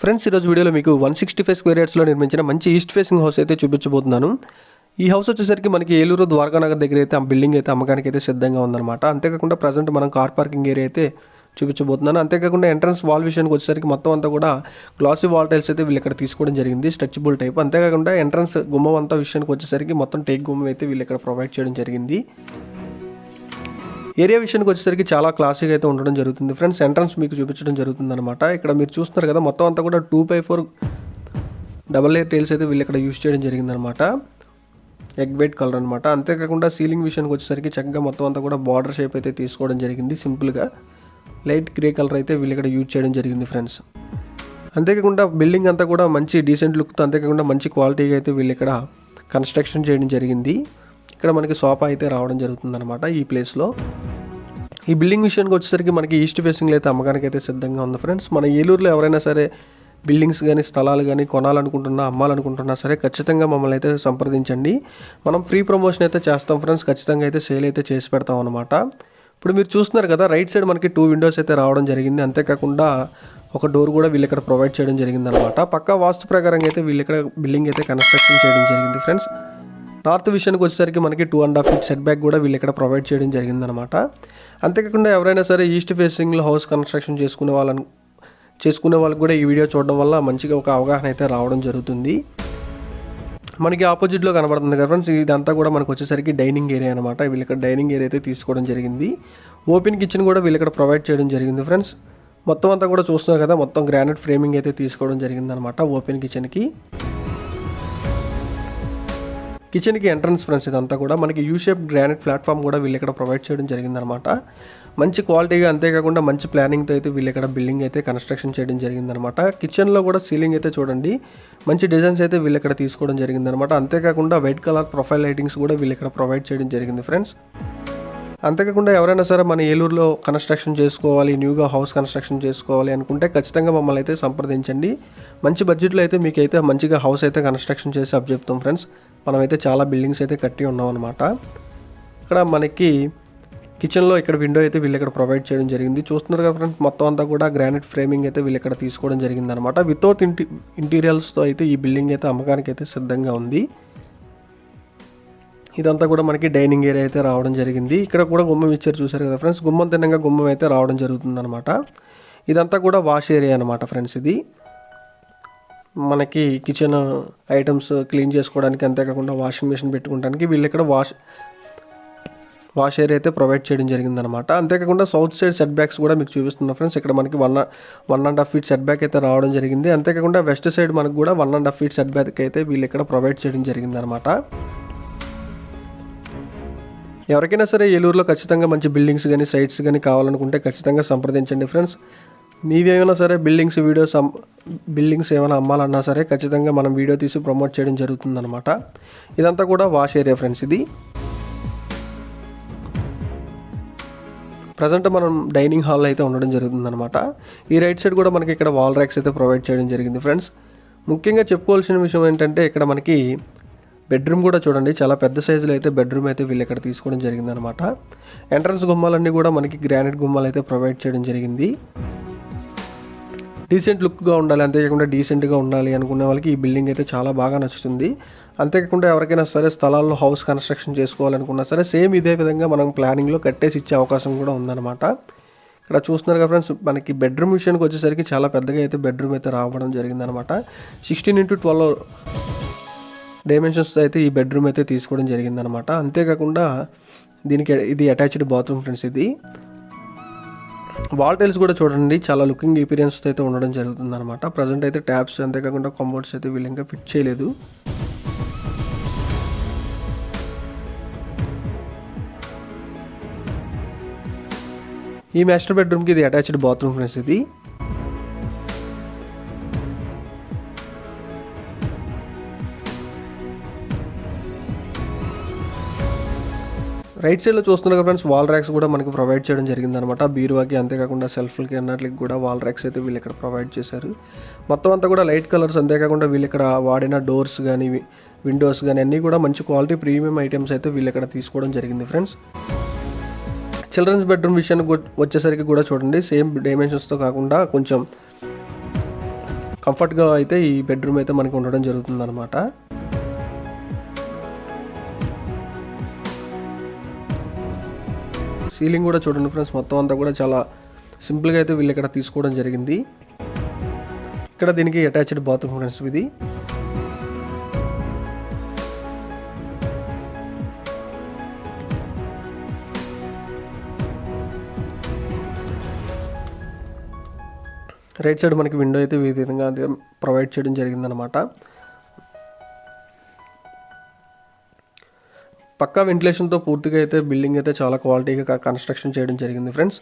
Friends ఈరోజు వీడియోలో మీకు వన్ సిక్స్టీ ఫైవ్ స్క్వేర్ యార్డ్స్లో నిర్మించిన మంచి ఈస్ట్ ఫేసింగ్ హౌస్ అయితే చూపించబోతున్నాను. ఈ హౌస్ వచ్చేసరికి మనకి ఏలూరు ద్వారకానగర్ దగ్గర అయితే ఆ బిల్డింగ్ అయితే అమ్మకానికి అయితే సిద్ధంగా ఉందన్నమాట. అంతేకాకుండా ప్రజెంట్ మనం కార్ పార్కింగ్ ఏరియా అయితే చూపించబోతున్నాను. అంతేకాకుండా ఎంట్రన్స్ వాల్ విషయానికి వచ్చేసరికి మొత్తం అంతా కూడా గ్లాసీ వాల్ టైల్స్ అయితే వీళ్ళు ఇక్కడ తీసుకోవడం జరిగింది స్ట్రెచబుల్ టైప్ అంతేకాకుండా ఎంట్రన్స్ గుమ్మం అంతా విషయానికి వచ్చేసరికి మొత్తం టేక్ గుమ్మం అయితే వీళ్ళు ఇక్కడ ప్రొవైడ్ చేయడం జరిగింది. ఏరియా విషయానికి వచ్చేసరికి చాలా క్లాసిక్ అయితే ఉండడం జరుగుతుంది. ఫ్రెండ్స్ ఎంట్రన్స్ మీకు చూపించడం జరుగుతుంది అనమాట ఇక్కడ మీరు చూస్తున్నారు కదా మొత్తం అంతా కూడా two by four double layer tiles అయితే వీళ్ళు ఇక్కడ యూస్ చేయడం జరిగిందనమాట ఎగ్ వైట్ కలర్ అనమాట అంతేకాకుండా సీలింగ్ విషయానికి వచ్చేసరికి చక్కగా మొత్తం అంతా కూడా బార్డర్ షేప్ అయితే తీసుకోవడం జరిగింది సింపుల్గా లైట్ గ్రే కలర్ అయితే వీళ్ళు ఇక్కడ యూజ్ చేయడం జరిగింది ఫ్రెండ్స్. అంతేకాకుండా బిల్డింగ్ అంతా కూడా మంచి డీసెంట్ లుక్తో అంతేకాకుండా మంచి క్వాలిటీగా అయితే వీళ్ళు ఇక్కడ కన్స్ట్రక్షన్ చేయడం జరిగింది. ఇక్కడ మనకి సోఫా అయితే రావడం జరుగుతుందన్నమాట ఈ ప్లేస్లో ఈ బిల్డింగ్ విషయానికి వచ్చేసరికి మనకి ఈస్ట్ ఫేసింగ్లో అయితే అమ్మకానికి అయితే సిద్ధంగా ఉంది ఫ్రెండ్స్ మన ఏలూరులో ఎవరైనా సరే బిల్డింగ్స్ కానీ స్థలాలు కానీ కొనాలనుకుంటున్నా అమ్మాలనుకుంటున్నా సరే ఖచ్చితంగా మమ్మల్ని అయితే సంప్రదించండి. మనం ఫ్రీ ప్రమోషన్ అయితే చేస్తాం ఫ్రెండ్స్ ఖచ్చితంగా అయితే సేల్ అయితే చేసి పెడతాం అనమాట ఇప్పుడు మీరు చూస్తున్నారు కదా రైట్ సైడ్ మనకి టూ విండోస్ అయితే రావడం జరిగింది. అంతేకాకుండా ఒక డోర్ కూడా వీళ్ళు ఇక్కడ ప్రొవైడ్ చేయడం జరిగిందనమాట పక్క వాస్తు ప్రకారంగా అయితే వీళ్ళు ఇక్కడ బిల్డింగ్ అయితే కన్స్ట్రక్షన్ చేయడం జరిగింది ఫ్రెండ్స్ నార్త్ విషయానికి వచ్చేసరికి మనకి two and half feet set back కూడా వీళ్ళు ఇక్కడ ప్రొవైడ్ చేయడం జరిగిందనమాట అంతేకాకుండా ఎవరైనా సరే ఈస్ట్ ఫేసింగ్లో హౌస్ కన్స్ట్రక్షన్ చేసుకునే వాళ్ళని చేసుకునే వాళ్ళకి కూడా ఈ వీడియో చూడడం వల్ల మంచిగా ఒక అవగాహన అయితే రావడం జరుగుతుంది. మనకి ఆపోజిట్లో కనబడుతుంది కదా ఫ్రెండ్స్ ఇదంతా కూడా మనకు వచ్చేసరికి డైనింగ్ ఏరియా అనమాట వీళ్ళు ఇక్కడ డైనింగ్ ఏరియా అయితే తీసుకోవడం జరిగింది. ఓపెన్ కిచెన్ కూడా వీళ్ళు ఇక్కడ ప్రొవైడ్ చేయడం జరిగింది ఫ్రెండ్స్ మొత్తం అంతా కూడా చూస్తున్నారు కదా మొత్తం గ్రానైట్ ఫ్రేమింగ్ అయితే తీసుకోవడం జరిగింది అనమాట ఓపెన్ కిచెన్కి కిచెన్కి ఎంట్రన్స్ ఫ్రెండ్స్ ఇదంతా కూడా మనకి యూ షేప్ గ్రానైట్ ప్లాట్ఫామ్ కూడా వీళ్ళు ఇక్కడ ప్రొవైడ్ చేయడం జరిగిందనమాట మంచి క్వాలిటీగా అంతేకాకుండా మంచి ప్లానింగ్తో అయితే వీళ్ళు ఇక్కడ బిల్డింగ్ అయితే కన్స్ట్రక్షన్ చేయడం జరిగిందనమాట కిచెన్లో కూడా సీలింగ్ అయితే చూడండి మంచి డిజైన్స్ అయితే వీళ్ళు ఇక్కడ తీసుకోవడం జరిగిందనమాట అంతేకాకుండా వైట్ కలర్ ప్రొఫైల్ లైటింగ్స్ కూడా వీళ్ళు ఇక్కడ ప్రొవైడ్ చేయడం జరిగింది ఫ్రెండ్స్ అంతేకాకుండా ఎవరైనా సరే మన ఏలూరులో కన్స్ట్రక్షన్ చేసుకోవాలి న్యూగా హౌస్ కన్స్ట్రక్షన్ చేసుకోవాలి అనుకుంటే ఖచ్చితంగా మమ్మల్ని అయితే సంప్రదించండి. మంచి బడ్జెట్లో అయితే మీకైతే మంచిగా హౌస్ అయితే కన్స్ట్రక్షన్ చేసి అప్ చెప్తాం ఫ్రెండ్స్ మనమైతే చాలా బిల్డింగ్స్ అయితే కట్టి ఉన్నాం అనమాట ఇక్కడ మనకి కిచెన్లో ఇక్కడ విండో అయితే వీళ్ళు ఇక్కడ ప్రొవైడ్ చేయడం జరిగింది. చూస్తున్నారు కదా ఫ్రెండ్స్ మొత్తం అంతా కూడా గ్రానైట్ ఫ్రేమింగ్ అయితే వీళ్ళు ఇక్కడ తీసుకోవడం జరిగింది అనమాట వితౌట్ ఇంటి ఇంటీరియల్స్తో అయితే ఈ బిల్డింగ్ అయితే అమ్మకానికి అయితే సిద్ధంగా ఉంది. ఇదంతా కూడా మనకి డైనింగ్ ఏరియా అయితే రావడం జరిగింది. ఇక్కడ కూడా గుమ్మం ఇచ్చారు చూసారు కదా ఫ్రెండ్స్ గుమ్మం తినంగా గుమ్మం అయితే రావడం జరుగుతుంది అనమాట ఇదంతా కూడా వాష్ ఏరియా అనమాట ఫ్రెండ్స్ ఇది. మనకి కిచెన్ ఐటమ్స్ క్లీన్ చేసుకోవడానికి అంతేకాకుండా వాషింగ్ మిషన్ పెట్టుకోవడానికి వీళ్ళు ఇక్కడ వాష్ వాష్ ఏరియా అయితే ప్రొవైడ్ చేయడం జరిగిందనమాట అంతేకాకుండా సౌత్ సైడ్ సెట్ బ్యాక్స్ కూడా మీకు చూపిస్తున్నా ఫ్రెండ్స్ ఇక్కడ మనకి one one and half feet set back అయితే రావడం జరిగింది. అంతేకాకుండా వెస్ట్ సైడ్ మనకు కూడా one and half feet set back అయితే వీళ్ళు ఇక్కడ ప్రొవైడ్ చేయడం జరిగిందనమాట ఎవరికైనా సరే ఏలూరులో ఖచ్చితంగా మంచి బిల్డింగ్స్ కానీ సైట్స్ కానీ కావాలనుకుంటే ఖచ్చితంగా సంప్రదించండి ఫ్రెండ్స్ మీవేమైనా సరే బిల్డింగ్స్ వీడియోస్ బిల్డింగ్స్ ఏమైనా అమ్మాలన్నా సరే ఖచ్చితంగా మనం వీడియో తీసి ప్రమోట్ చేయడం జరుగుతుందన్నమాట. ఇదంతా కూడా వాష్ ఏరియా ఫ్రెండ్స్ ఇది. ప్రజెంట్ మనం డైనింగ్ హాల్ అయితే ఉండడం జరుగుతుందన్నమాట. ఈ రైట్ సైడ్ కూడా మనకి ఇక్కడ వాల్ ర్యాక్స్ అయితే ప్రొవైడ్ చేయడం జరిగింది ఫ్రెండ్స్. ముఖ్యంగా చెప్పుకోవాల్సిన విషయం ఏంటంటే ఇక్కడ మనకి బెడ్రూమ్ కూడా చూడండి చాలా పెద్ద సైజులో అయితే బెడ్రూమ్ అయితే వీళ్ళు ఇక్కడ తీసుకోవడం జరిగిందనమాట ఎంట్రన్స్ గుమ్మాలన్నీ కూడా మనకి గ్రానైట్ గుమ్మాలు అయితే ప్రొవైడ్ చేయడం జరిగింది. డీసెంట్ లుక్గా ఉండాలి అంతేకాకుండా డీసెంట్గా ఉండాలి అనుకునే వాళ్ళకి ఈ బిల్డింగ్ అయితే చాలా బాగా నచ్చుతుంది. అంతేకాకుండా ఎవరికైనా సరే స్థలాల్లో హౌస్ కన్స్ట్రక్షన్ చేసుకోవాలనుకున్నా సరే సేమ్ ఇదే విధంగా మనం ప్లానింగ్లో కట్టేసి ఇచ్చే అవకాశం కూడా ఉందన్నమాట. ఇక్కడ చూస్తున్నారు కదా ఫ్రెండ్స్ మనకి బెడ్రూమ్ విషయానికి వచ్చేసరికి చాలా పెద్దగా అయితే బెడ్రూమ్ అయితే రావడం జరిగిందనమాట సిక్స్టీన్ ఇంటూ ట్వెల్వ్ డైమెన్షన్స్ అయితే ఈ బెడ్రూమ్ అయితే తీసుకోవడం జరిగిందనమాట అంతేకాకుండా దీనికి ఇది అటాచ్డ్ బాత్రూమ్ ఫ్రెండ్స్ ఇది. వాల్టైల్స్ కూడా చూడండి చాలా లుకింగ్ ఎపీరియన్స్ అయితే ఉండడం జరుగుతుంది అనమాట ప్రజెంట్ అయితే ట్యాప్స్ అంతేకాకుండా కంబోర్డ్స్ అయితే వీళ్ళు ఇంకా ఫిట్ చేయలేదు. ఈ మాస్టర్ బెడ్రూమ్కి ఇది అటాచ్డ్ బాత్రూమ్ ఫ్రెండ్స్ ఇది. రైట్ సైడ్లో చూస్తున్నారు ఫ్రెండ్స్ వాల్ ర్యాక్స్ కూడా మనకి ప్రొవైడ్ చేయడం జరిగిందనమాట. బీరువాకి అంతేకాకుండా సెల్ఫ్లకి అన్నట్లకి కూడా వాల్ ర్యాక్స్ అయితే వీళ్ళు ఇక్కడ ప్రొవైడ్ చేశారు. మొత్తం అంతా కూడా లైట్ కలర్స్ అంతేకాకుండా వీళ్ళు ఇక్కడ వాడిన డోర్స్ కానీ విండోస్ కానీ అన్నీ కూడా మంచి క్వాలిటీ ప్రీమియం ఐటమ్స్ అయితే వీళ్ళు ఇక్కడ తీసుకోవడం జరిగింది ఫ్రెండ్స్. చిల్డ్రన్స్ బెడ్రూమ్ విషయానికి వచ్చేసరికి కూడా చూడండి సేమ్ డైమెన్షన్స్తో కాకుండా కొంచెం కంఫర్ట్గా అయితే ఈ బెడ్రూమ్ అయితే మనకి ఉండడం జరుగుతుంది సీలింగ్ కూడా చూడండి ఫ్రెండ్స్ మొత్తం అంతా కూడా చాలా సింపుల్గా అయితే వీళ్ళు ఇక్కడ తీసుకోవడం జరిగింది. ఇక్కడ దీనికి అటాచ్డ్ బాత్రూమ్ ఫ్రెండ్స్ ఇది. రైట్ సైడ్ మనకి విండో అయితే ఈ విధంగా ప్రొవైడ్ చేయడం జరిగిందనమాట పక్కా వెంటిలేషన్తో పూర్తిగా అయితే బిల్డింగ్ అయితే చాలా క్వాలిటీగా కన్స్ట్రక్షన్ చేయడం జరిగింది ఫ్రెండ్స్.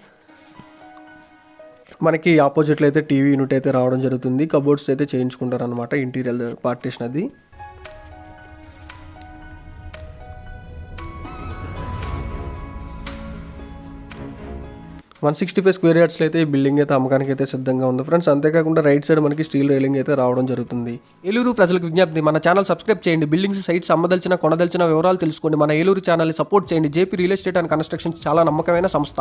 మనకి ఆపోజిట్లో అయితే టీవీ యూనిట్ అయితే రావడం జరుగుతుంది. కబోర్డ్స్ అయితే చేయించుకుంటారనమాట ఇంటీరియర్ పార్టీషన్ అది. వన్ సిక్స్టీ ఫైవ్ స్క్వేర్ యార్డ్స్లో అయితే ఈ బిల్డింగ్ అయితే అమ్మకానికి అయితే సిద్ధంగా ఉంది. ఫ్రెండ్స్ అంతేకాకుండా రైట్ సైడ్ మనకి స్టీల్ రైలింగ్ అయితే రావడం జరుగుతుంది. ఏలూరు ప్రజలకు విజ్ఞప్తి మన ఛానల్ సబ్స్క్రైబ్ చేయండి. బిల్డింగ్స్ సైట్స్ అమ్మదలిచిన కొనదలిచిన వివరాలు తెలుసుకోండి. మన ఏలూరు ఛానల్ని సపోర్ట్ చేయండి. JP real estate and construction చాలా నమ్మకమైన సంస్థ.